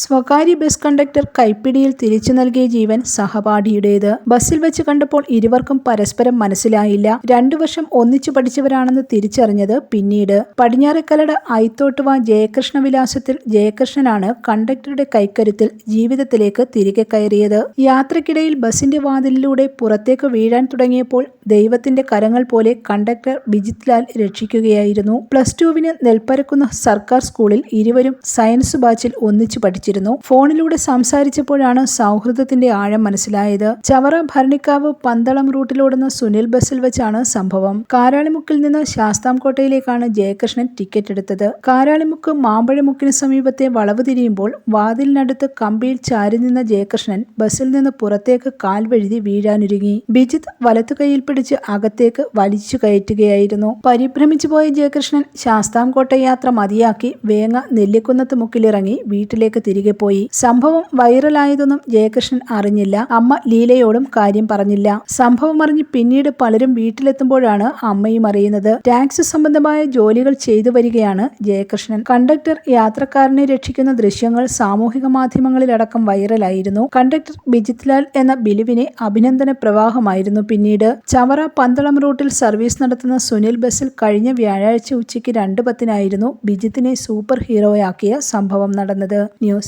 സ്വകാര്യ bus conductor കൈപ്പിടിയിൽ തിരിച്ചു നൽകിയ ജീവൻ സഹപാഠിയുടേത്. ബസ്സിൽ വെച്ച് കണ്ടപ്പോൾ ഇരുവർക്കും പരസ്പരം മനസ്സിലായില്ല. രണ്ടു വർഷം ഒന്നിച്ചു പഠിച്ചവരാണെന്ന് തിരിച്ചറിഞ്ഞത് പിന്നീട്. പടിഞ്ഞാറക്കലട ഐത്തോട്ടുവ ജയകൃഷ്ണ വിലാസത്തിൽ ജയകൃഷ്ണനാണ് കണ്ടക്ടറുടെ കൈക്കരുത്തിൽ ജീവിതത്തിലേക്ക് തിരികെ കയറിയത്. യാത്രക്കിടയിൽ ബസിന്റെ വാതിലിലൂടെ പുറത്തേക്ക് വീഴാൻ തുടങ്ങിയപ്പോൾ ദൈവത്തിന്റെ കരങ്ങൾ പോലെ കണ്ടക്ടർ ബിജിത് ലാൽ രക്ഷിക്കുകയായിരുന്നു. പ്ലസ് ടുവിന് നെൽപ്പരക്കുന്ന സർക്കാർ സ്കൂളിൽ ഇരുവരും സയൻസ് ബാച്ചിൽ ഒന്നിച്ചു പഠിച്ചിരുന്നു ഫോണിലൂടെ സംസാരിച്ചപ്പോഴാണ് സൗഹൃദത്തിന്റെ ആഴം മനസ്സിലായത്. ചവറ ഭരണിക്കാവ് പന്തളം റൂട്ടിലോടുന്ന സുനിൽ ബസ്സിൽ വെച്ചാണ് സംഭവം. കാരാളിമുക്കിൽ നിന്ന് ശാസ്താംകോട്ടയിലേക്കാണ് ജയകൃഷ്ണൻ ടിക്കറ്റ് എടുത്തത്. കാരാളിമുക്ക് മാമ്പഴമുക്കിന് സമീപത്തെ വളവ് തിരിയുമ്പോൾ വാതിലിനടുത്ത് കമ്പിയിൽ ചാരി നിന്ന ജയകൃഷ്ണൻ ബസ്സിൽ നിന്ന് പുറത്തേക്ക് കാൽ വഴുതി വീഴാനൊരുങ്ങി. ബിജിത്ത് വലത്തു കൈയിൽ പിടിച്ച് അകത്തേക്ക് വലിച്ചു കയറ്റുകയായിരുന്നു. പരിഭ്രമിച്ചു പോയ ജയകൃഷ്ണൻ ശാസ്താംകോട്ട യാത്ര മതിയാക്കി വേങ്ങ നെല്ലിക്കുന്നത്ത് മുക്കിലിറങ്ങി വീട്ടിലേക്ക് തിരികെ പോയി. സംഭവം വൈറലായതൊന്നും ജയകൃഷ്ണൻ അറിഞ്ഞില്ല. അമ്മ ലീലയോടും കാര്യം പറഞ്ഞില്ല. സംഭവം അറിഞ്ഞ് പിന്നീട് പലരും വീട്ടിലെത്തുമ്പോഴാണ് അമ്മയും അറിയുന്നത്. ടാക്സ് സംബന്ധമായ ജോലികൾ ചെയ്തു വരികയാണ് ജയകൃഷ്ണൻ. കണ്ടക്ടർ യാത്രക്കാരനെ രക്ഷിക്കുന്ന ദൃശ്യങ്ങൾ സാമൂഹിക മാധ്യമങ്ങളിലടക്കം വൈറലായിരുന്നു. കണ്ടക്ടർ ബിജിത് ലാൽ എന്ന ബിലുവിനെ അഭിനന്ദന പ്രവാഹമായിരുന്നു പിന്നീട്. ചവറ പന്തളം റൂട്ടിൽ സർവീസ് നടത്തുന്ന സുനിൽ ബസിൽ കഴിഞ്ഞ വ്യാഴാഴ്ച ഉച്ചയ്ക്ക് രണ്ട് പത്തിനായിരുന്നു ബിജിത്തിനെ സൂപ്പർ ഹീറോയാക്കിയ സംഭവം നടന്നത്. News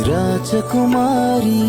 Rajakumari.